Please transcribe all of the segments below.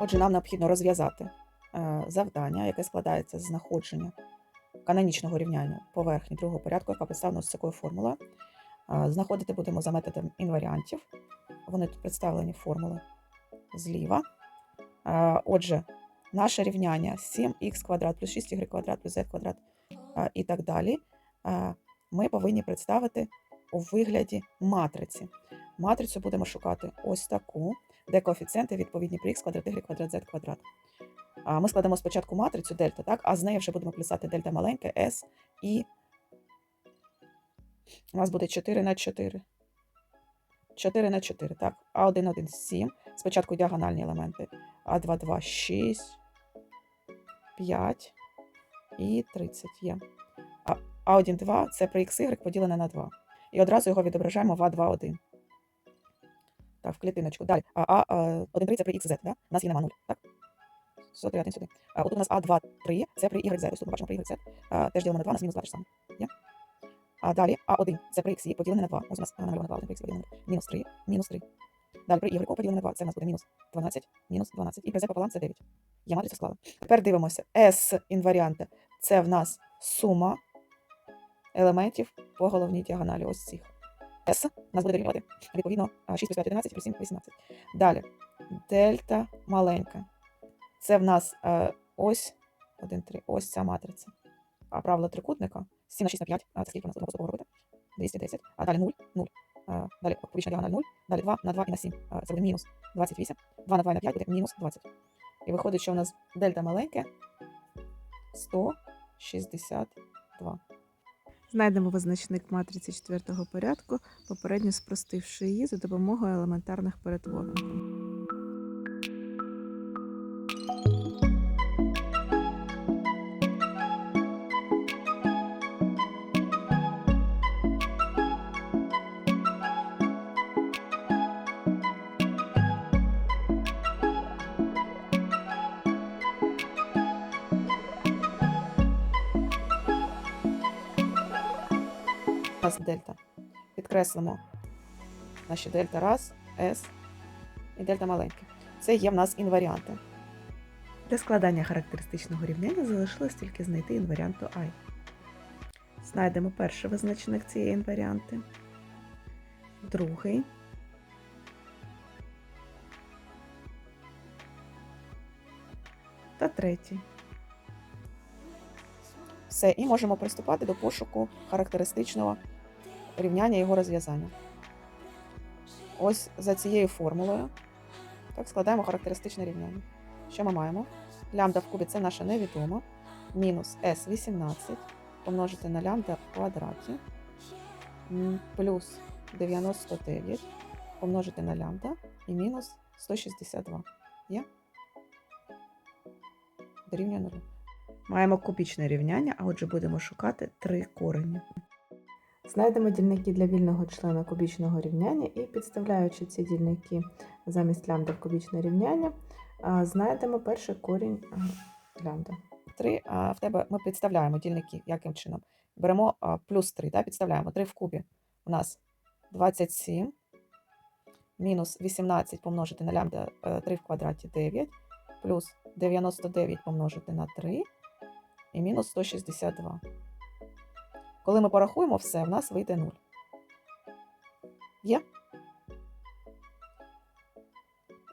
Отже, нам необхідно розв'язати е, завдання, яке складається з знаходження канонічного рівняння поверхні другого порядку, яка представлена ось такою формулою. Е, Знаходити будемо за методом інваріантів. Вони тут представлені формули зліва. Е, Отже, наше рівняння 7х квадрат плюс 6y квадрат плюс z квадрат і так далі. Ми повинні представити у вигляді матриці. Матрицю будемо шукати ось таку де коефіцієнти відповідні при х квадрат, y квадрат, z квадрат. А Ми складемо спочатку матрицю дельта, так? а з нею вже будемо писати дельта маленьке, s і у нас буде 4 на 4. 4 на 4, так. А1, 1, 7. Спочатку діагональні елементи. А2, 2, 6, 5 і 30 є. А А1, 2 це при xy поділене на 2. І одразу його відображаємо в А2, 1. Так, в клітиночку. Далі. А, а, 1, 3 це при XZ, да? У нас є нема 0, так? Сюди, один сюди. А, отут у нас А2, 3, це при YZ. Ось тут ми бачимо при YZ. А, теж ділимо на 2, у нас мінус 2 те ж саме. Є? А далі А1, це при XY поділене на 2. Ось у нас намальовано 2, 1 при XY поділене на 2. Мінус 3, мінус 3. Далі при Y поділене на 2, це у нас буде мінус 12, мінус 12. І при Z пополам це 9. Я матрицю склала. Тепер дивимося. S інваріанта – це в нас сума елементів по головній діагоналі ось цих. S нас буде дорівнювати. Відповідно, а, 6 плюс 5 – 11, плюс 7 – 18. Далі. Дельта маленька. Це в нас е, ось 1, 3, ось ця матриця. А правило трикутника 7 на 6 на 5, а це скільки у нас одного робити? 210. А далі 0, 0. А, далі побічна діагональ 0, далі 2 на 2 і на 7. А, це буде мінус 28. 2 на 2 і на 5 буде мінус 20. І виходить, що у нас дельта маленьке 162. Знайдемо визначник матриці четвертого порядку, попередньо спростивши її за допомогою елементарних перетворень. У нас дельта. Підкреслимо наші дельта раз, S і дельта маленьке. Це є в нас інваріанти. Для складання характеристичного рівняння залишилось тільки знайти інваріанту I. Знайдемо перший визначник цієї інваріанти, другий, та третій. Все, і можемо приступати до пошуку характеристичного рівняння його розв'язання. Ось за цією формулою так, складаємо характеристичне рівняння. Що ми маємо? Лямбда в кубі це наша невідома. Мінус S18 помножити на лямбда в квадраті. Плюс 99 помножити на лямбда і мінус 162. Є? Дорівнює нулю. Маємо кубічне рівняння, а отже будемо шукати три корені. Знайдемо дільники для вільного члена кубічного рівняння і підставляючи ці дільники замість лямбда в кубічне рівняння, знайдемо перший корінь лямбда. 3, а в тебе ми підставляємо дільники, яким чином? Беремо плюс 3, да, підставляємо 3 в кубі. У нас 27, мінус 18 помножити на лямбда е, 3 в квадраті 9, плюс 99 помножити на 3 і мінус 162. Коли ми порахуємо все, в нас вийде 0. Є?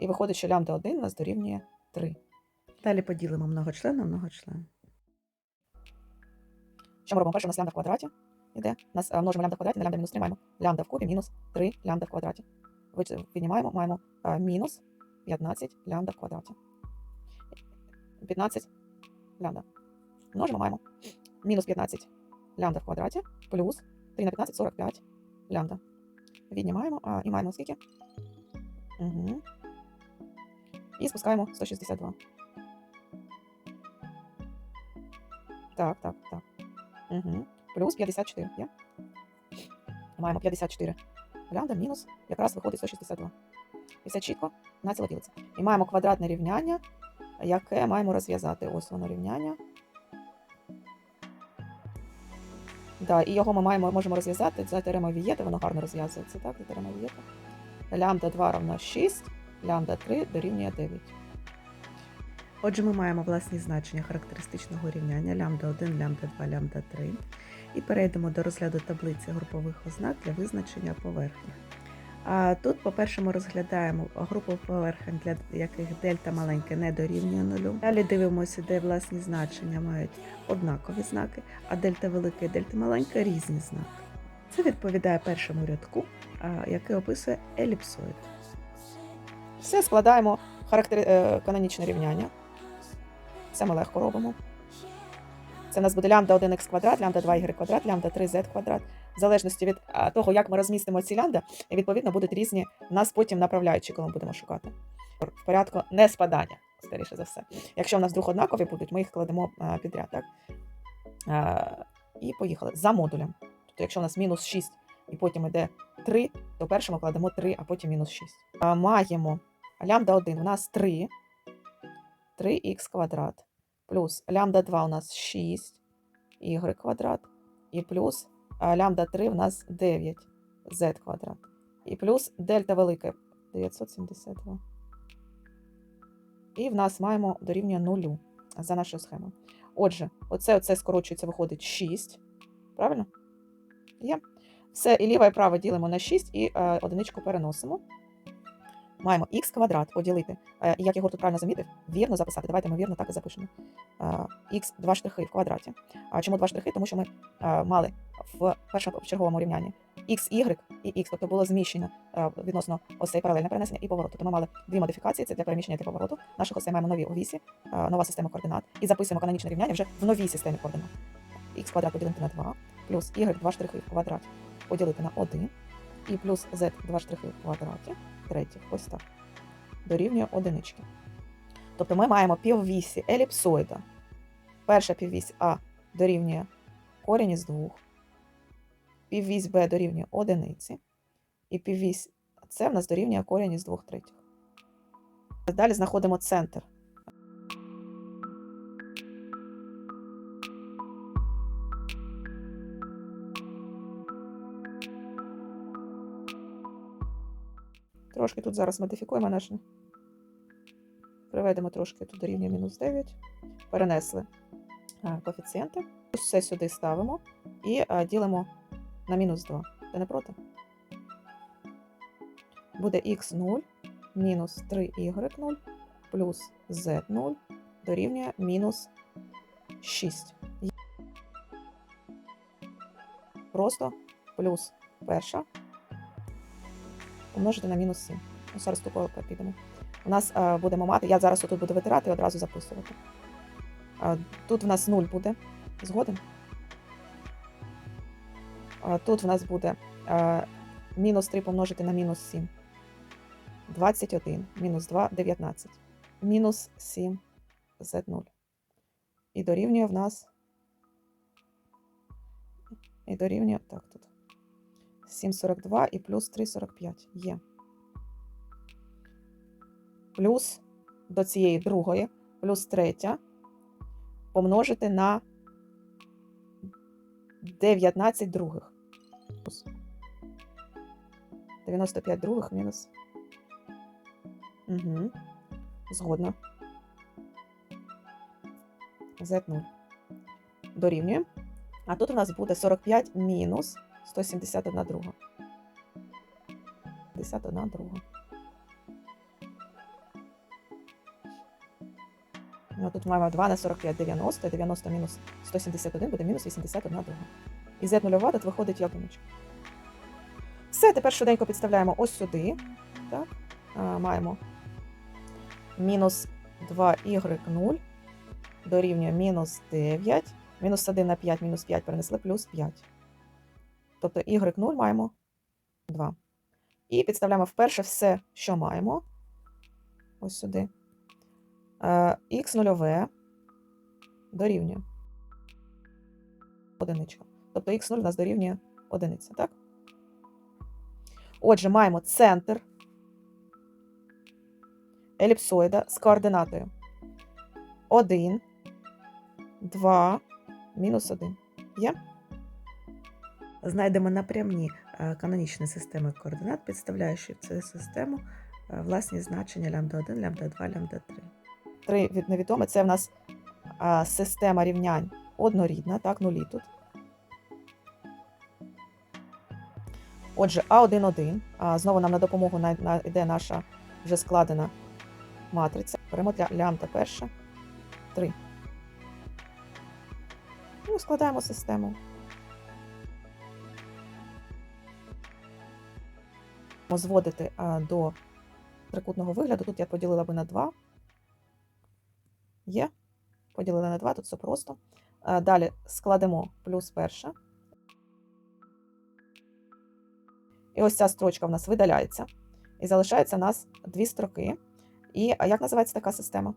І виходить, що лямбда 1 нас дорівнює 3. Далі поділимо многочлен на многочлен. Що ми робимо? Перше у нас лямбда в квадраті іде. У нас е, множимо лямбда в квадраті на лямбда мінус 3 маємо лямбда в кубі мінус 3 лямбда в квадраті. Піднімаємо, маємо е, мінус 15 лямбда в квадраті. 15 лямбда. Множимо, маємо мінус 15 лямбда в квадраті плюс 3 на 15 – 45 лямбда. Віднімаємо а, і маємо скільки? Угу. І спускаємо 162. Так, так, так. Угу. Плюс 54, є? Маємо 54 лямбда мінус, якраз виходить 162. І все чітко на ціло ділиться. І маємо квадратне рівняння, яке маємо розв'язати. Ось воно рівняння. Да, і його ми маємо, можемо розв'язати за теремою Вієта, воно гарно розв'язується, так, за теремою Вієта. Лямбда 2 равно 6, лямбда 3 дорівнює 9. Отже, ми маємо власні значення характеристичного рівняння лямбда 1, лямбда 2, лямбда 3 і перейдемо до розгляду таблиці групових ознак для визначення поверхні. Тут, по-перше, ми розглядаємо групу поверхень, для яких дельта маленьке не дорівнює нулю. Далі дивимося, де власні значення мають однакові знаки, а дельта велике і дельта маленьке різні знаки. Це відповідає першому рядку, який описує еліпсоїд. Все складаємо характер... е, канонічне рівняння. Це ми легко робимо. Це в нас буде лямбда 1х квадрат, лямбда 2y квадрат, лямбда 3z квадрат. В залежності від того, як ми розмістимо ці і відповідно будуть різні нас потім направляючі, коли ми будемо шукати. В порядку не спадання, скоріше за все. Якщо в нас вдруг однакові будуть, ми їх кладемо підряд. Так? І поїхали за модулем. Тобто, якщо у нас мінус 6 і потім йде 3, то першому кладемо 3, а потім мінус 6. Маємо лямбда 1 у нас 3, 3х квадрат, плюс лямбда 2 у нас 6, y квадрат, і плюс а, лямбда 3 у нас 9, z квадрат. І плюс дельта велике 972. І в нас маємо дорівнює нулю за нашою схемою. Отже, оце, оце скорочується, виходить 6. Правильно? Є. Все, і ліве і праве ділимо на 6 і е, одиничку переносимо. Маємо х квадрат поділити. Е, і як Єгор тут правильно замітив, вірно записати. Давайте ми вірно так і запишемо. Х два штрихи в квадраті. А чому два штрихи? Тому що ми е, мали в першому черговому рівнянні x, y і x, тобто було зміщено е, відносно осей паралельне перенесення і повороту. Тобто ми мали дві модифікації: це для переміщення та повороту. Наших осей маємо нові у вісі, е, нова система координат, і записуємо канонічне рівняння вже в новій системі координат. х квадрат поділити на 2, плюс y два штрихи в квадраті поділити на 1, і плюс z два штрихи в квадраті, третіх, ось так, дорівнює одинички. Тобто ми маємо піввісі еліпсоїда. Перша піввісь А дорівнює корінь із двох, піввісь Б дорівнює одиниці, і піввісь С в нас дорівнює корінь із двох третіх. Далі знаходимо центр. Трошки тут зараз модифікуємо наше. Приведемо трошки тут дорівнює мінус 9. Перенесли коефіцієнти. Все сюди ставимо і ділимо на мінус 2. Ти не проти? Буде х0 мінус 3y0 плюс z0 дорівнює мінус 6. Просто плюс перша помножити на мінус 7. Ну, зараз тупо підемо. У нас е, будемо мати, я зараз тут буду витирати і одразу записувати. Е, тут в нас 0 буде. Згоден? Е, тут в нас буде е, мінус 3 помножити на мінус 7. 21. Мінус 2 19. Мінус 7 z0. І дорівнює в нас. І дорівнює. Так, тут. 7,42 і плюс 3,45 є. Плюс до цієї другої, плюс третя помножити на 19 других. 95 других мінус. Угу. Згодно. Z0. Дорівнює. А тут у нас буде 45 мінус 171 друга. 51 друга. Ну, тут маємо 2 на 45, 90, 90 мінус 171 буде мінус 81 друга. І z нульова тут виходить яблуночка. Все, тепер швиденько підставляємо ось сюди. Так? А, маємо мінус 2y0 дорівнює мінус 9, мінус 1 на 5, мінус 5 перенесли, плюс 5. Тобто y0 маємо 2. І підставляємо вперше все, що маємо. Ось сюди. Х нульове дорівнює одиничка. Тобто х0 у нас дорівнює одиниця, так? Отже, маємо центр еліпсоїда з координатою 1, 2, мінус 1. Є? Знайдемо напрямні е, канонічні системи координат, підставляючи в цю систему е, власні значення лямбда 1, лямбда 2, лямбда 3. 3 від невідоме. Це в нас система рівнянь однорідна, так, нулі тут. Отже, А1,1. А, знову нам на допомогу йде наша вже складена матриця. Беремо лямбда перша 3. І складаємо систему. Зводити до трикутного вигляду. Тут я поділила би на 2. Є. поділила на 2, тут все просто. Далі складемо плюс перша. І ось ця строчка в нас видаляється. І залишається у нас дві строки. І як називається така система?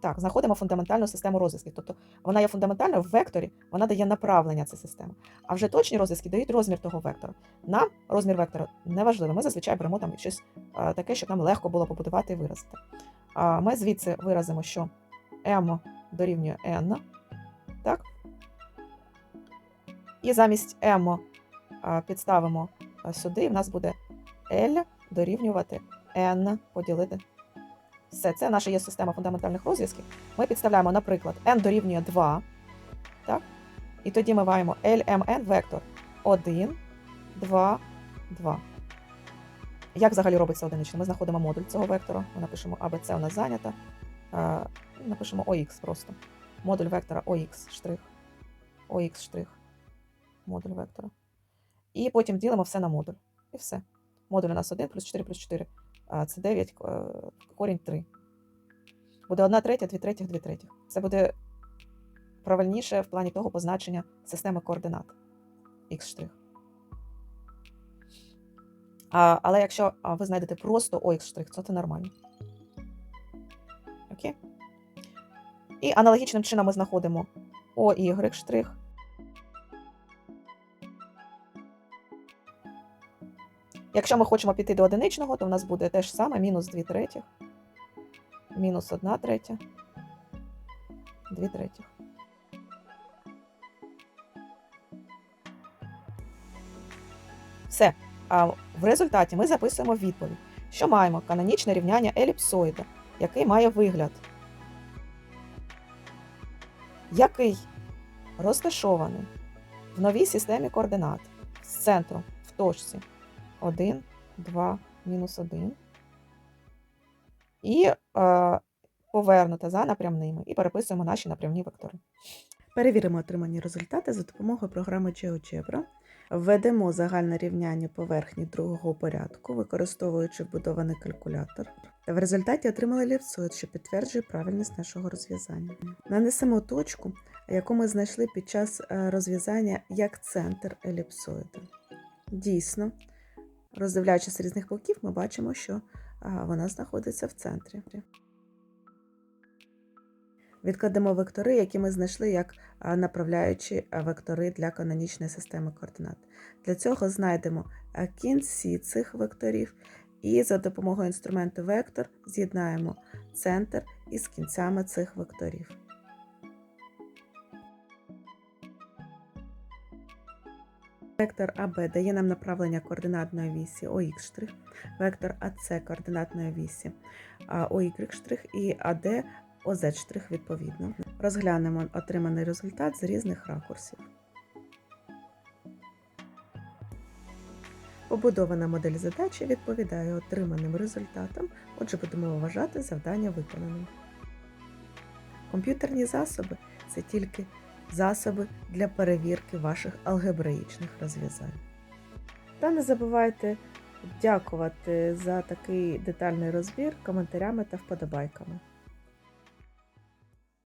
Так, знаходимо фундаментальну систему розв'язків. Тобто вона є фундаментальною в векторі, вона дає направлення ця система. А вже точні розв'язки дають розмір того вектора. Нам розмір вектора не важливо. Ми зазвичай беремо там щось а, таке, щоб нам легко було побудувати і виразити. Ми звідси виразимо, що m дорівнює n. Так? І замість m підставимо сюди, і в нас буде L дорівнювати n поділити. Все, це наша є система фундаментальних розв'язків. Ми підставляємо, наприклад, n дорівнює 2. Так? І тоді ми маємо LMN вектор 1, 2, 2. Як взагалі робиться одиничний? Ми знаходимо модуль цього вектора. Ми напишемо ABC у нас зайнята. Е, Напишемо OX просто. Модуль вектора OX штрих. OX штрих. Модуль вектора. І потім ділимо все на модуль. І все. Модуль у нас 1 плюс 4 плюс 4. Це 9, е, корінь 3. Буде 1 третя, 2 третіх, 2 третіх. Це буде правильніше в плані того позначення системи координат. Х'. А, але якщо ви знайдете просто OX', то це нормально. Окей? І аналогічним чином ми знаходимо OY'. Якщо ми хочемо піти до одиничного, то в нас буде те ж саме мінус 2 третіх, мінус 1 третя, 2 третіх. Все. А в результаті ми записуємо відповідь, що маємо канонічне рівняння еліпсоїда, який має вигляд, який розташований в новій системі координат з центром в точці 1, 2, мінус 1. І е, повернута за напрямними. І переписуємо наші напрямні вектори. Перевіримо отримані результати за допомогою програми GeoGebra. Введемо загальне рівняння поверхні другого порядку, використовуючи вбудований калькулятор. В результаті отримали еліпсоїд, що підтверджує правильність нашого розв'язання. Нанесемо точку, яку ми знайшли під час е, розв'язання як центр еліпсоїда. Дійсно, роздивляючись різних боків, ми бачимо, що вона знаходиться в центрі. Відкладемо вектори, які ми знайшли як направляючі вектори для канонічної системи координат. Для цього знайдемо кінці цих векторів і за допомогою інструменту вектор з'єднаємо центр із кінцями цих векторів. Вектор АБ дає нам направлення координатної вісі ОХ', вектор АС координатної вісі ОY' і АД ОЗ' відповідно. Розглянемо отриманий результат з різних ракурсів. Побудована модель задачі відповідає отриманим результатам, отже, будемо вважати завдання виконаним. Комп'ютерні засоби це тільки засоби для перевірки ваших алгебраїчних розв'язань. Та не забувайте дякувати за такий детальний розбір коментарями та вподобайками.